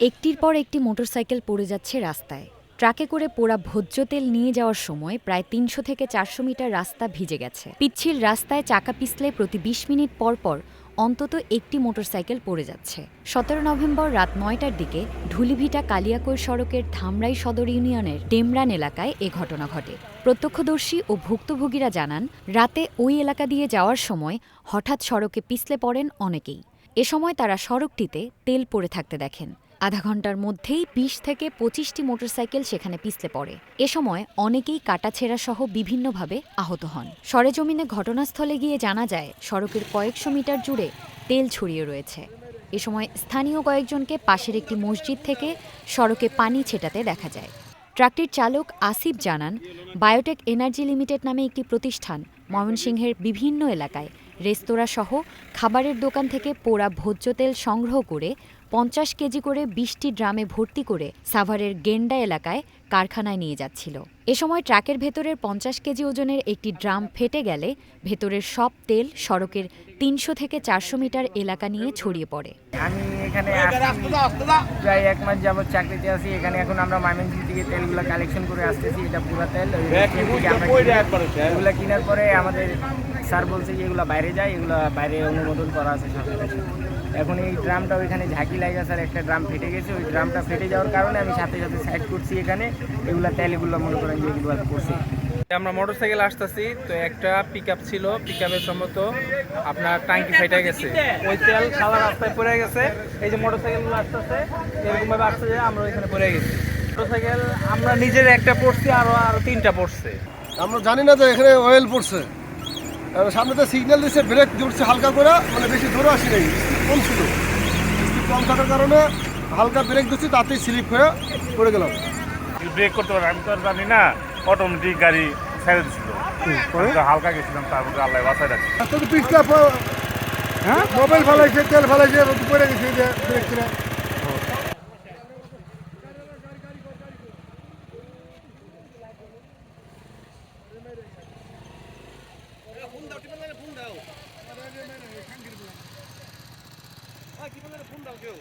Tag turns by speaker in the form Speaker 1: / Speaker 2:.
Speaker 1: একটির পর একটি মোটরসাইকেল পড়ে যাচ্ছে রাস্তায়। ট্রাকে করে পোড়া ভোজ্য তেল নিয়ে যাওয়ার সময় প্রায় তিনশো থেকে চারশো মিটার রাস্তা ভিজে গেছে। পিচ্ছিল রাস্তায় চাকা পিছলে প্রতি বিশ মিনিট পর পর অন্তত একটি মোটরসাইকেল পড়ে যাচ্ছে। সতেরো নভেম্বর রাত নয়টার দিকে ঢুলিভিটা কালিয়াকৈর সড়কের ধামরাই সদর ইউনিয়নের ডেমরান এলাকায় এ ঘটনা ঘটে। প্রত্যক্ষদর্শী ও ভুক্তভোগীরা জানান, রাতে ওই এলাকা দিয়ে যাওয়ার সময় হঠাৎ সড়কে পিছলে পড়েন অনেকেই। এ সময় তারা সড়কটিতে তেল পড়ে থাকতে দেখেন। আধা ঘণ্টার মধ্যেই বিশ থেকে পঁচিশটি মোটরসাইকেল সেখানে পিছলে পড়ে। এ সময় অনেকেই কাটাছেঁড়া সহ বিভিন্নভাবে আহত হন। সরেজমিনে ঘটনাস্থলে গিয়ে জানা যায়, সড়কের কয়েকশো মিটার জুড়ে তেল ছড়িয়ে রয়েছে। এ সময় স্থানীয় কয়েকজনকে পাশের একটি মসজিদ থেকে সড়কে পানি ছেটাতে দেখা যায়। ট্রাকটির চালক আসিফ জানান, বায়োটেক এনার্জি লিমিটেড নামে একটি প্রতিষ্ঠান ময়মনসিংহের বিভিন্ন এলাকায় রেস্তোরাঁ সহ খাবারের দোকান থেকে পোড়া ভোজ্য তেল সংগ্রহ করে পঞ্চাশ কেজি করে বিশটি ড্রামে ভর্তি করে সাভারের গেন্ডা এলাকায় কারখানায় নিয়ে যাচ্ছিল। এ সময় ট্রাকের ভেতরের পঞ্চাশ কেজি ওজনের একটি ড্রাম ফেটে গেলে ভেতরের সব তেল সড়কের তিনশো থেকে চারশো মিটার এলাকা নিয়ে ছড়িয়ে পড়ে।
Speaker 2: আমি এখানে প্রায় এক মাস যাবত চাকরিতে আছি। এখানে এখন আমরা ময়মনসিং থেকে তেলগুলো কালেকশন করে আসতেছি এটা পুরা তেল। আমরা কেনার পরে আমাদের স্যার বলছে যে এগুলো বাইরে যায় এগুলো বাইরে অনুমোদন করা আছে সরকারের এখন এই ড্রামটা ওইখানে ঝাঁকি লাগা স্যার একটা ড্রাম ফেটে গেছে। ওই ড্রামটা ফেটে যাওয়ার কারণে আমি সাথে সাথে সাইড করছি এখানে। এগুলো তেল এগুলো মনে করেন যে এগুলো করছি।
Speaker 3: আমরা মোটর সাইকেল আসতেছি তো একটা পিক ছিল পিক আপের সম্মত আপনার টাঙ্কি ফাইটা গেছে। ওই তেল সাদা রাস্তায় পড়ে গেছে এই যে মোটর সাইকেলগুলো আসতেছে এরকম ভাবে আসছে যে আমরা ওইখানে পড়ে গেছি। মোটর সাইকেল আমরা নিজের একটা পড়ছি আরও আরও তিনটা পড়ছে।
Speaker 4: আমরা জানি না যে এখানে অয়েল পড়ছে। আর সামনেতে সিগন্যাল দিচ্ছে ব্রেক জুড়ছে হালকা করে মানে বেশি জোরে আসি নাই কম ছিল। কম থাকার কারণে হালকা ব্রেক দিচ্ছি তাতেই স্লিপ হয়ে পড়ে গেলাম।
Speaker 5: ব্রেক করতে পারে আমি তো আর জানি না অটোমেটিক গাড়ি ছেড়ে আমি হালকা গেছিলাম তার মধ্যে আল্লাহ বাসায় রাখছি।
Speaker 4: তো পিছলা হ্যাঁ? মোবাইল ফেলাইছে তেল ফেলাইছে পড়ে গেছে যে কি ছিল
Speaker 6: ফোন দাও কেউ?